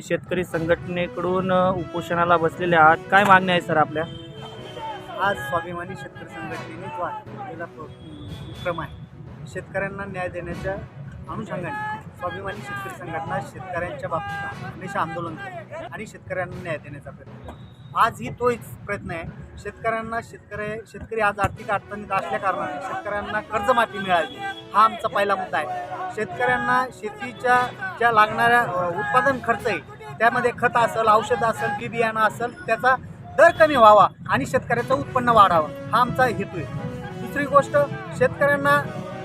शेतकरी संघटनेकडून उपोषणाला बसलेले आहात. काय मागणी आहे सर आपल्या? आज स्वाभिमानी शेतकरी संघटनेने जो केलेला उपक्रम आहे शेतकऱ्यांना न्याय देण्याच्या अनुषंगाने स्वाभिमानी शेतकरी संघटना शेतकऱ्यांच्या बाबतीत हमेशा आंदोलन करते आणि शेतकऱ्यांना न्याय देण्याचा प्रयत्न करते. आजही तोच प्रयत्न आहे. शेतकऱ्यांना शेतकरी शेतकरी आज आर्थिक अडचणीत असल्या कारणाने शेतकऱ्यांना कर्जमाफी मिळाली. हा आमचा पहिला मुद्दा आहे. शेतकऱ्यांना शेतीच्या ज्या लागणाऱ्या उत्पादन खर्च आहे त्यामध्ये खत असेल औषधं असेल बी बियाणं असेल त्याचा दर कमी व्हावा आणि शेतकऱ्याचं उत्पन्न वाढावं. हा आमचा हेतू आहे. दुसरी गोष्ट शेतकऱ्यांना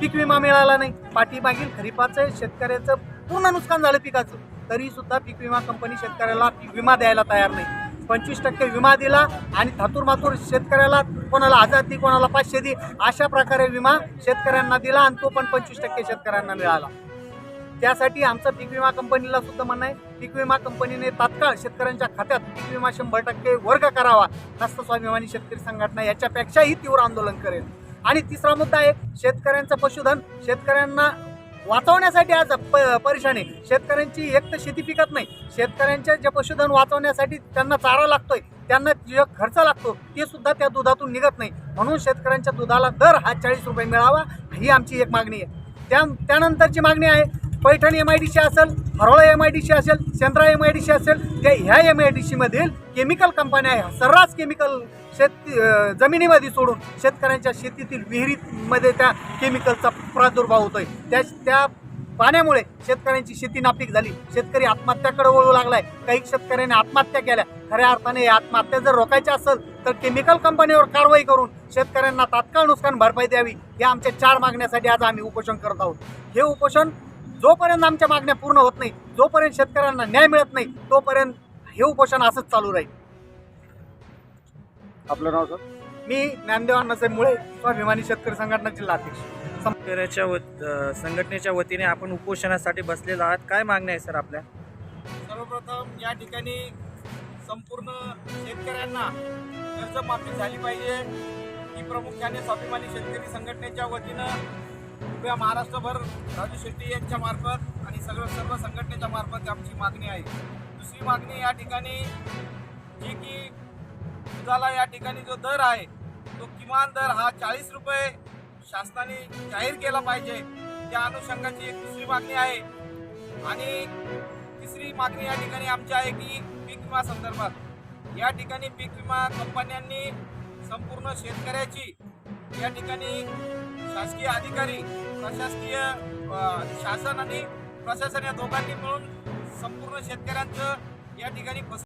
पीक विमा मिळाला नाही. पाठीमागील खरीपाचं शेतकऱ्याचं पूर्ण नुकसान झालं पिकाचं. तरीसुद्धा पीक विमा कंपनी शेतकऱ्याला पीक विमा द्यायला तयार नाही. पंचवीस टक्के विमा दिला आणि थातूर मातूर शेतकऱ्याला कोणाला हजार दी कोणाला पाचशे दी अशा प्रकारे विमा शेतकऱ्यांना दिला आणि तो पण पंचवीस टक्के शेतकऱ्यांना मिळाला. त्यासाठी आमचं पीक विमा कंपनीला सुद्धा म्हणणं आहे पीक विमा कंपनीने तात्काळ शेतकऱ्यांच्या खात्यात पीक विमा शंभर टक्के वर्ग करावा. हस्त स्वाभिमानी शेतकरी संघटना याच्यापेक्षाही तीव्र आंदोलन करेल. आणि तिसरा मुद्दा आहे शेतकऱ्यांचं पशुधन शेतकऱ्यांना वाचवण्यासाठी आज प परेशान. आहे शेतकऱ्यांची एक तर शेती पिकत नाही. शेतकऱ्यांच्या जे पशुधन वाचवण्यासाठी त्यांना चारा लागतोय त्यांना जे खर्च लागतो ते सुद्धा त्या दुधातून निघत नाही. म्हणून शेतकऱ्यांच्या दुधाला दर हा चाळीस रुपये मिळावा ही आमची एक मागणी आहे. त्या त्यानंतरची मागणी आहे Paithan M I D C असेल Harola M I D C असेल Sendra M I D C असेल त्या ह्या एम आय डी सीमधील केमिकल कंपन्या आहे सर्रास केमिकल शेत जमिनीमध्ये सोडून शेतकऱ्यांच्या शेतीतील विहिरीमध्ये त्या केमिकलचा प्रादुर्भाव होतोय. त्या त्या पाण्यामुळे शेतकऱ्यांची शेती नापीक झाली. शेतकरी आत्महत्याकडे वळू लागलाय. काही शेतकऱ्यांनी आत्महत्या केल्या. खऱ्या अर्थाने आत्महत्या जर रोखायच्या असेल तर केमिकल कंपनीवर कारवाई करून शेतकऱ्यांना तात्काळ नुकसान भरपाई द्यावी. या आमच्या चार मागण्यासाठी आज आम्ही उपोषण करत आहोत. हे उपोषण जोपर्यंत आमच्या मागण्या पूर्ण होत नाही जोपर्यंत शेतकऱ्यांना न्याय मिळत नाही तोपर्यंत हे उपोषण असंच चालू राहील. आपलं नाव सर? मी ज्ञानदेव अण्णासाहेब स्वाभिमानी शेतकरी संघटना जिल्हा अध्यक्ष. शेतकऱ्याच्या वत संघटनेच्या वतीने आपण उपोषणासाठी बसलेलो आहात. काय मागणी आहे सर आपल्या? सर्वप्रथम या ठिकाणी संपूर्ण शेतकऱ्यांना कर्जमाफी झाली पाहिजे. ही प्रामुख्याने स्वाभिमानी शेतकरी संघटनेच्या वतीनं कृपया महाराष्ट्रभर राजू शेट्टी यांच्या मार्फत आणि सर्व सर्व संघटनेच्या मार्फत आमची मागणी आहे. दुसरी मागणी या ठिकाणी जी की दुधाला या ठिकाणी जो दर आहे तो किमान दर हा चाळीस रुपये शासनाने जाहीर केला पाहिजे. त्या अनुषंगाची एक दुसरी मागणी आहे. आणि तिसरी मागणी या ठिकाणी आमची आहे की पीक विमा संदर्भात. या ठिकाणी पीक विमा कंपन्यांनी संपूर्ण शेतकऱ्याची या ठिकाणी शासकीय अधिकारी प्रशासकीय शासन आणि प्रशासन या दोघांनी मिळून संपूर्ण शेतकऱ्यांचं या ठिकाणी